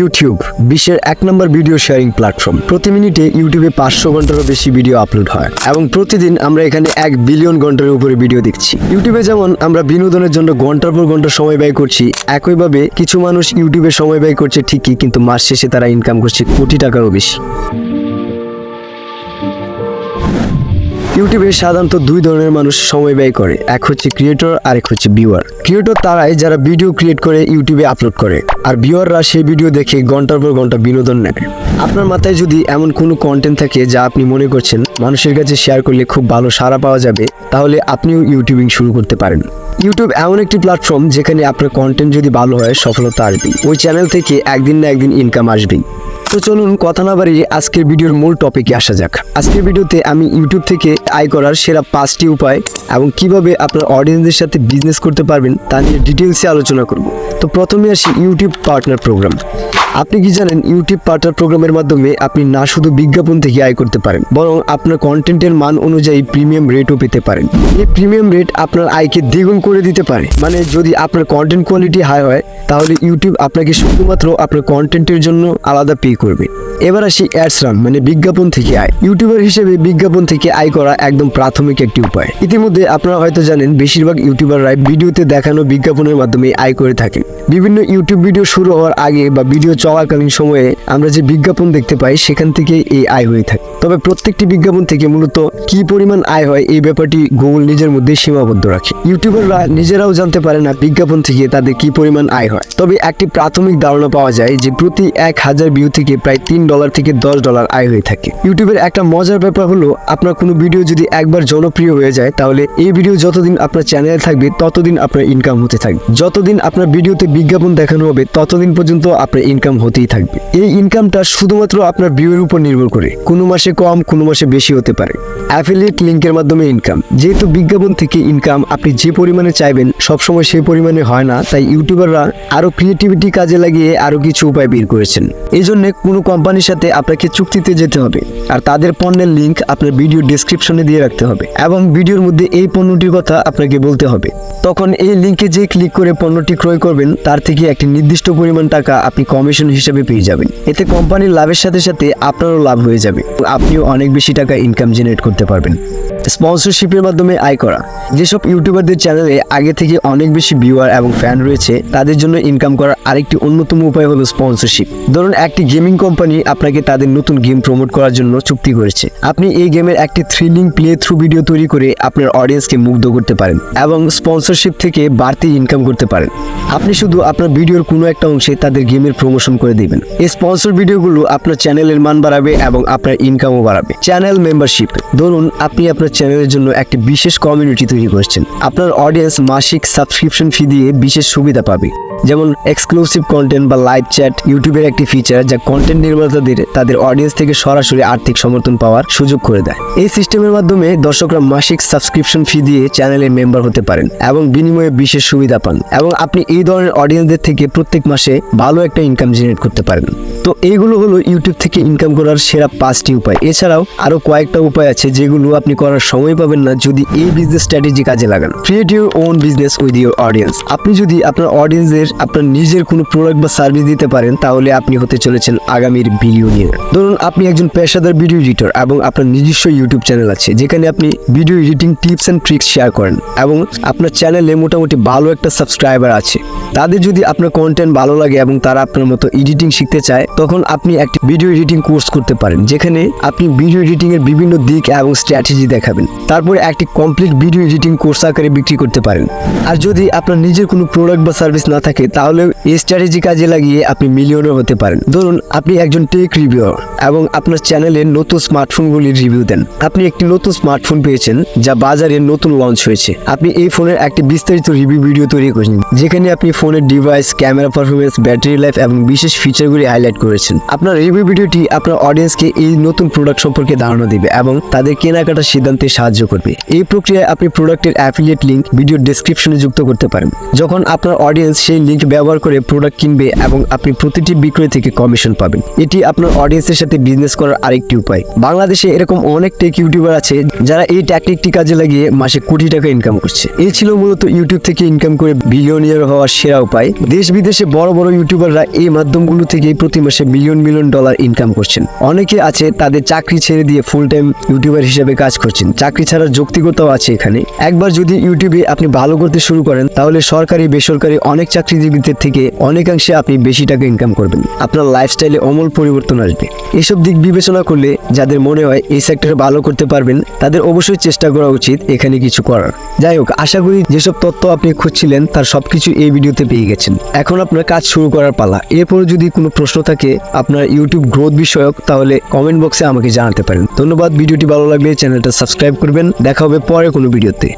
YouTube বিশ্বের এক নম্বর video sharing platform প্রতি মিনিটে ইউটিউবে পাঁচশো ঘন্টারও বেশি ভিডিও আপলোড হয়। এবং প্রতিদিন আমরা এখানে এক বিলিয়ন ঘণ্টার উপরে ভিডিও দেখছি। ইউটিউবে যেমন আমরা বিনোদনের জন্য ঘণ্টার পর ঘণ্টা সময় ব্যয় করছি, একইভাবে কিছু মানুষ ইউটিউবে সময় ব্যয় করছে ঠিকই, কিন্তু মাস শেষে তারা ইনকাম করছে কোটি টাকারও বেশি। ইউটিউবে সাধারণত দুই ধরনের মানুষ সময় ব্যয় করে, এক হচ্ছে ক্রিয়েটর আর এক হচ্ছে ভিউয়ার ক্রিয়েটর তারাই যারা ভিডিও ক্রিয়েট করে, ইউটিউবে আপলোড করে, আর ভিউয়াররা সেই ভিডিও দেখে ঘণ্টার পর ঘণ্টা বিনোদন নেয়। আপনার মাথায় যদি এমন কোনো কন্টেন্ট থাকে যা আপনি মনে করছেন মানুষের কাছে শেয়ার করলে খুব ভালো সাড়া পাওয়া যাবে, তাহলে আপনিও ইউটিউবিং শুরু করতে পারেন। ইউটিউব এমন একটি প্ল্যাটফর্ম যেখানে আপনার কন্টেন্ট যদি ভালো হয়, সফলতা আসবেই। ওই চ্যানেল থেকে একদিন না একদিন ইনকাম আসবেই। তো চলুন কথা না বাড়িয়ে আজকের ভিডিওর মূল টপিকে আসা যাক। আজকের ভিডিওতে আমি ইউটিউব থেকে আয় করার সেরা পাঁচটি উপায় এবং কীভাবে আপনার অডিয়েন্সদের সাথে বিজনেস করতে পারবেন তা নিয়ে ডিটেলসে আলোচনা করব। তো প্রথমে আসি ইউটিউব পার্টনার প্রোগ্রাম আপনি কি জানেন ইউটিউব পার্টনার প্রোগ্রামের মাধ্যমে আপনি না শুধু বিজ্ঞাপন থেকে আয় করতে পারেন, বরং আপনার কন্টেন্টের মান অনুযায়ী প্রিমিয়াম রেটও পেতে পারেন। এই প্রিমিয়াম রেট আপনার আয়কে দ্বিগুণ করে দিতে পারে। মানে যদি আপনার কন্টেন্ট কোয়ালিটি হাই হয়, তাহলে ইউটিউব আপনাকে শুধুমাত্র আপনার কন্টেন্টের জন্য আলাদা পে করবে। এবার আসি অ্যাডস রান মানে বিজ্ঞাপন থেকে আয়। ইউটিউবার হিসেবে বিজ্ঞাপন থেকে আয় করা একদম প্রাথমিক একটি উপায়। ইতিমধ্যে আপনারা হয়তো জানেন, বেশিরভাগ ইউটিউবাররাই ভিডিওতে দেখানো বিজ্ঞাপনের মাধ্যমে আয় করে থাকেন। বিভিন্ন ইউটিউব ভিডিও শুরু হওয়ার আগে বা ভিডিও চলাকালীন সময়ে আমরা যে বিজ্ঞাপন দেখতে পাই, সেখান থেকে এই আয় হয়ে থাকে। তবে প্রত্যেকটি বিজ্ঞাপন থেকে মূলত কি পরিমাণ আয় হয়, এই ব্যাপারটি গুগল নিজের মধ্যে সীমাবদ্ধ রাখে। ইউটিউবাররা নিজেরাও জানতে পারে না বিজ্ঞাপন থেকে তাদের কি পরিমাণ আয় হয়। তবে একটি প্রাথমিক ধারণা পাওয়া যায় যে প্রতি এক হাজার ভিউ থেকে প্রায় তিন ডলার থেকে দশ ডলার আয় হয়ে থাকে। ইউটিউবের একটা মজার ব্যাপার হলো, আপনার কোনো ভিডিও যদি একবার জনপ্রিয় হয়ে যায়, তাহলে এই ভিডিও যতদিন আপনার চ্যানেলে থাকবে, ততদিন আপনার ইনকাম হতে থাকবে। যতদিন আপনার ভিডিওতে বিজ্ঞাপন দেখানো হবে, ততদিন পর্যন্ত আপনার ইনকাম হতেই থাকবে। এই ইনকামটা শুধুমাত্র আপনার ভিউয়ের উপর নির্ভর করে। কোনো মাসে কম, কোনো মাসে বেশি হতে পারে। অ্যাফিলিয়েট লিঙ্কের মাধ্যমে ইনকাম যেহেতু বিজ্ঞাপন থেকে ইনকাম আপনি যে পরিমাণে চাইবেন, সবসময় সেই পরিমাণে হয় না, তাই ইউটিউবাররা আরও ক্রিয়েটিভিটি কাজে লাগিয়ে আরও কিছু উপায় বের করেছেন। এই জন্য কোনো কোম্পানির সাথে আপনাকে চুক্তিতে যেতে হবে। আর তাদের পণ্যের লিঙ্ক আপনার ভিডিও ডেসক্রিপশনে দিয়ে রাখতে হবে। এবং ভিডিওর মধ্যে এই পণ্যটির কথা আপনাকে বলতে হবে। তখন এই লিঙ্কে যে ক্লিক করে পণ্যটি ক্রয় করবেন, তার থেকে একটি নির্দিষ্ট পরিমাণ টাকা আপনি কমিশন হিসেবে পেয়ে যাবেন। এতে কোম্পানির লাভের সাথে সাথে আপনারও লাভ হয়ে যাবে। আপনিও অনেক বেশি টাকা ইনকাম জেনারেট করতে পারবেন। স্পন্সরশিপের মাধ্যমে আয় করা। যেসব ইউটিউবারদের চ্যানেলে আগে থেকে অনেক বেশি ভিউয়ার এবং ফ্যান রয়েছে, তাদের জন্য ইনকাম করার আরেকটি অন্যতম উপায় হলো স্পন্সরশিপ ধরুন, একটি গেমিং কোম্পানি আপনাকে তাদের নতুন গেম প্রমোট করার জন্য চুক্তি করেছে। আপনি এই গেমের একটি থ্রিলিং প্লে থ্রু ভিডিও তৈরি করে আপনার অডিয়েন্সকে মুগ্ধ করতে পারেন এবং স্পন্সরশিপ থেকে বাড়তি ইনকাম করতে পারেন। আপনি শুধু আপনার ভিডিওর কোনো একটা অংশে তাদের গেমের প্রমোশন করে দিবেন। এই স্পন্সর ভিডিওগুলো আপনার চ্যানেলের মান বাড়াবে এবং আপনার ইনকামও বাড়াবে। চ্যানেল মেম্বারশিপ ধরুন, আপনি আপনার চ্যানেলের জন্য একটি বিশেষ কমিউনিটি তৈরি করছেন। আপনার অডিয়েন্স মাসিক সাবস্ক্রিপশন ফি দিয়ে বিশেষ সুবিধা পাবে। যেমন এক্সক্লুসিভ কন্টেন্ট বা লাইভ চ্যাট ইউটিউবের একটি ফিচার যা কন্টেন্ট নির্মাতাদের, তাদের অডিয়েন্স থেকে সরাসরি আর্থিক সমর্থন পাওয়ার সুযোগ করে দেয়। এই সিস্টেমের মাধ্যমে দর্শকরা মাসিক সাবস্ক্রিপশন ফি দিয়ে চ্যানেলের মেম্বার হতে পারেন এবং বিনিময়ে বিশেষ সুবিধা পান এবং আপনি এই ধরনের অডিয়েন্সদের থেকে প্রত্যেক মাসে ভালো একটা ইনকাম জেনারেট করতে পারেন। তো এইগুলো হলো ইউটিউব থেকে ইনকাম করার সেরা পাঁচটি উপায়। এছাড়াও আরও কয়েকটা উপায় আছে যেগুলো আপনি করার সময় পাবেন না যদি এই বিজনেস স্ট্র্যাটেজি কাজে লাগান। Create your own business with your audience আপনি যদি আপনার অডিয়েন্সের আপনার নিজের কোনো প্রোডাক্ট বা সার্ভিস দিতে পারেন, তাহলে আপনি হতে চলেছেন আগামীর ভিডিও বিলিয়নিয়ার ধরুন, আপনি একজন পেশাদার ভিডিও এডিটর এবং আপনার নিজস্ব ইউটিউব চ্যানেল আছে, যেখানে আপনি video editing tips and tricks share করেন এবং আপনার চ্যানেলে মোটামুটি ভালো একটা সাবস্ক্রাইবার আছে। তাদের যদি আপনার কন্টেন্ট ভালো লাগে এবং তারা আপনার মতো এডিটিং শিখতে চায়, তখন আপনি একটি ভিডিও এডিটিং কোর্স করতে পারেন, যেখানে আপনি ভিডিও এডিটিং এর বিভিন্ন দিক এবং স্ট্র্যাটেজি দেখাবেন। তারপরে একটি কমপ্লিট ভিডিও এডিটিং কোর্স আকারে বিক্রি করতে পারেন। আর যদি আপনার নিজের কোনো প্রোডাক্ট বা সার্ভিস না থাকে তাহলে এই স্ট্র্যাটেজি কাজে লাগিয়ে আপনি মিলিয়নার হতে পারেন। ধরুন, আপনি একজন টেক রিভিউয়ার এবং আপনার চ্যানেলে নতুন স্মার্টফোনগুলির রিভিউ দেন। আপনি একটি নতুন স্মার্টফোন পেয়েছেন, যা বাজারে নতুন লঞ্চ হয়েছে। আপনি এই ফোনের একটি বিস্তারিত রিভিউ ভিডিও তৈরি করেছেন, যেখানে আপনি ফোনের device camera performance battery life এবং বিশেষ ফিচারগুলি হাইলাইট করেছেন। আপনার রিভিউ ভিডিওটি আপনার অডিয়েন্সকে এই নতুন প্রোডাক্ট সম্পর্কে ধারণা দিবে এবং তাদের কেনাকাটার সিদ্ধান্তে সাহায্য করবে। এই প্রক্রিয়ায় আপনি প্রোডাক্টের অ্যাফিলিয়েট লিঙ্ক ভিডিও ডেসক্রিপশনে যুক্ত করতে পারেন। যখন আপনার অডিয়েন্স সেই লিঙ্ক ব্যবহার করে প্রোডাক্ট কিনবে এবং আপনি প্রতিটি বিক্রয় থেকে কমিশন পাবেন। এটি আপনার অডিয়েন্সের সাথে বিজনেস করার আরেকটি উপায়। বাংলাদেশে এরকম অনেক টেক ইউটিউবার আছে যারা এই ট্যাকটিকটি কাজে লাগিয়ে মাসে কোটি টাকা ইনকাম করছে। এই ছিল মূলত ইউটিউব থেকে ইনকাম করে বিলিয়নিয়ার হওয়ার সেরা উপায়। দেশ বিদেশে বড় বড় ইউটিউবাররা এই মাধ্যমগুলো থেকে প্রতি মাসে মিলিয়ন মিলিয়ন ডলার ইনকাম করছেন। অনেকে আছে তাদের চাকরি ছেড়ে দিয়ে ফুল টাইম ইউটিউবার হিসেবে কাজ করছেন। চাকরি ছাড়ার যৌক্তিকতাও আছে এখানে। একবার যদি ইউটিউবে আপনি ভালো করতে শুরু করেন, তাহলে সরকারি, বেসরকারি অনেক চাকরিজীবীদের থেকে অনেকাংশে আপনি বেশি টাকা ইনকাম করবেন। আপনার লাইফস্টাইলে অমল পরিবর্তন আসবে। এসব দিক বিবেচনা করলে যাদের মনে হয় এই সেক্টরে ভালো করতে পারবেন, তাদের অবশ্যই চেষ্টা করা উচিত এখানে কিছু করার। যাই হোক, আশা করি যেসব তথ্য আপনি খুঁজছিলেন, তার সবকিছু এই ভিডিওতে পেয়ে গেছেন। এখন আপনার কাজ শুরু করার পালা। এরপর যদি কোনো প্রশ্ন থাকে আপনার ইউটিউব গ্রোথ বিষয়ক, তাহলে কমেন্ট বক্সে আমাকে জানাতে পারেন। ধন্যবাদ। ভিডিওটি ভালো লাগলে চ্যানেলটা সাবস্ক্রাইব করবেন দেখা হবে পরে কোনো ভিডিওতে।